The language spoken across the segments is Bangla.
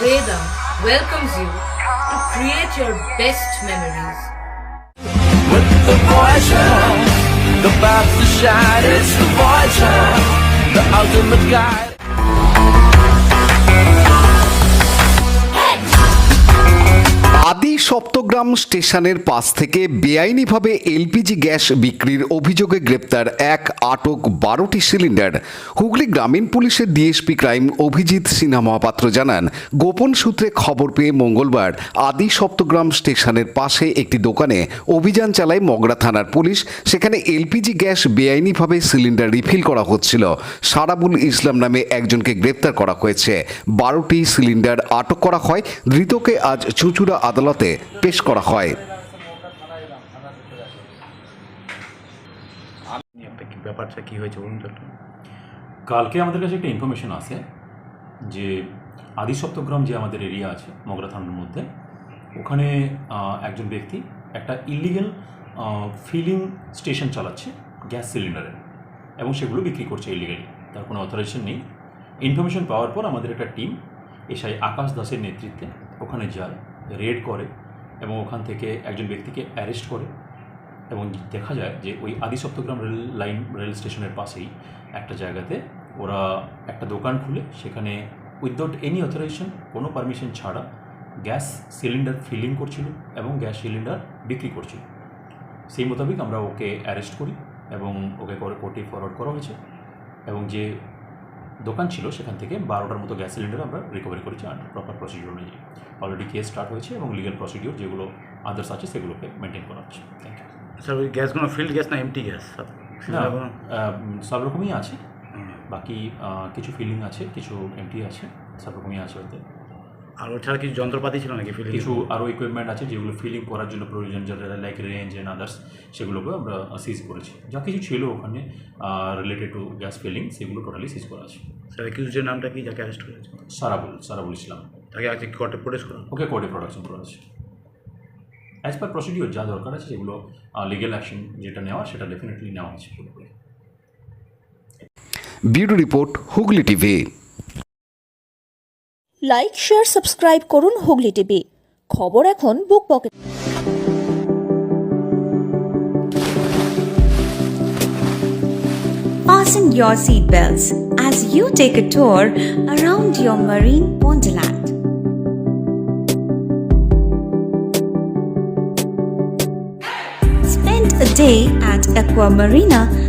Vedam welcomes you to create your best memories. with the Voyager. The path to shine, it's the Voyager, the ultimate guide. Saptagram স্টেশনের পাশ থেকে বেআইনিভাবে এলপিজি গ্যাস বিক্রির অভিযোগে গ্রেপ্তার এক আটক বারোটি সিলিন্ডার। হুগলি গ্রামীণ পুলিশের ডিএসপি ক্রাইম অভিজিৎ সিনহা মহাপাত্র জানান, গোপন সূত্রে খবর পেয়ে মঙ্গলবার আদি সপ্তগ্রাম স্টেশনের পাশে একটি দোকানে অভিযান চালায় মগরা থানার পুলিশ। সেখানে এলপিজি গ্যাস বেআইনিভাবে সিলিন্ডার রিফিল করা হচ্ছিল। সারাবুল ইসলাম নামে একজনকে গ্রেপ্তার করা হয়েছে। বারোটি সিলিন্ডার আটক করা হয়। ধৃতকে আজ চুঁচুড়া আদালতে পেশ করা হয়। একটা ব্যাপারটা কি হয়েছে বলুন তো একটু। কালকে আমাদের কাছে একটা ইনফরমেশন আছে যে আদি সপ্তগ্রাম যে আমাদের এরিয়া আছে মগরা থানার মধ্যে ওখানে একজন ব্যক্তি একটা ইলিগেল ফিলিং স্টেশন চালাচ্ছে গ্যাস সিলিন্ডারের এবং সেগুলো বিক্রি করছে ইলিগালি তার কোনো অথরাইজেশন নেই। ইনফরমেশন পাওয়ার পর আমাদের একটা টিম এসআই আকাশ দাসের নেতৃত্বে ওখানে যায় রেড করে। এবং ওখান থেকে একজন ব্যক্তিকে অ্যারেস্ট করে এবং দেখা যায় যে ওই আদি সপ্তগ্রাম রেল লাইন রেল স্টেশনের পাশেই একটা জায়গাতে ওরা একটা দোকান খুলে, সেখানে উইদাউট এনি অথরাইজেশন, কোনো পারমিশন ছাড়া গ্যাস সিলিন্ডার ফিলিং করছিল এবং গ্যাস সিলিন্ডার বিক্রি করছিল। সেই মোতাবেক আমরা ওকে অ্যারেস্ট করি এবং ওকে করে কোর্টে ফরওয়ার্ড করা হয়েছে এবং যে দোকান ছিল সেখান থেকে বারোটার মতো গ্যাস সিলিন্ডার আমরা রিকভারি করেছি আন্ডার প্রপার প্রসিডিউর অনুযায়ী। অলরেডি কেস স্টার্ট হয়েছে এবং লিগাল প্রসিডিউর যেগুলো আদার্স আছে সেগুলোকে মেনটেন করা হচ্ছে। থ্যাংক ইউ স্যার ওই গ্যাসগুলো ফিল্ড গ্যাস না এমটি গ্যাস না সব রকমই আছে। বাকি কিছু ফিলিং আছে কিছু এমটি আছে সব রকমই আছে ওতে। আর ওছাড়া কিছু যন্ত্রপাতি ছিল নাকি ফিল্ড কিছু আরও ইকুইপমেন্ট আছে যেগুলো ফিলিং করার জন্য প্রয়োজন যেটা লাইক রেঞ্জ অ্যান্ড আদার্স সেগুলোকে আমরা সিজ করেছি। যা কিছু ছিল ওখানে রিলেটেড টু গ্যাস ফিলিং সেগুলো টোটালি সিজ করা আছে। স্যার অ্যাকিউজের নামটা কি যাকে অ্যারেস্ট করেছে? সারাবুল সারাবুল ইসলাম। তাকে আজকে কোর্টে প্রোটেস্ট করা ওকে কোর্টে প্রোডাকশন করা আছে। অ্যাজ পার প্রসিডিওর যা দরকার আছে সেগুলো লিগেল অ্যাকশন যেটা নেওয়া সেটা ডেফিনেটলি নেওয়া আছে bureau report Hooghly TV like share subscribe করুন হুগলি টিভি খবর এখন বুক pocket Fasten your seatbelts as you take a tour around your marine wonderland. Spend a day at Aqua Marina and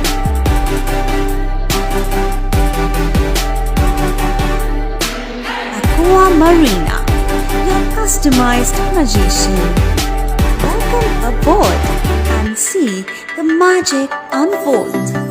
Marina, your customized magician. Welcome aboard and see the magic unfold.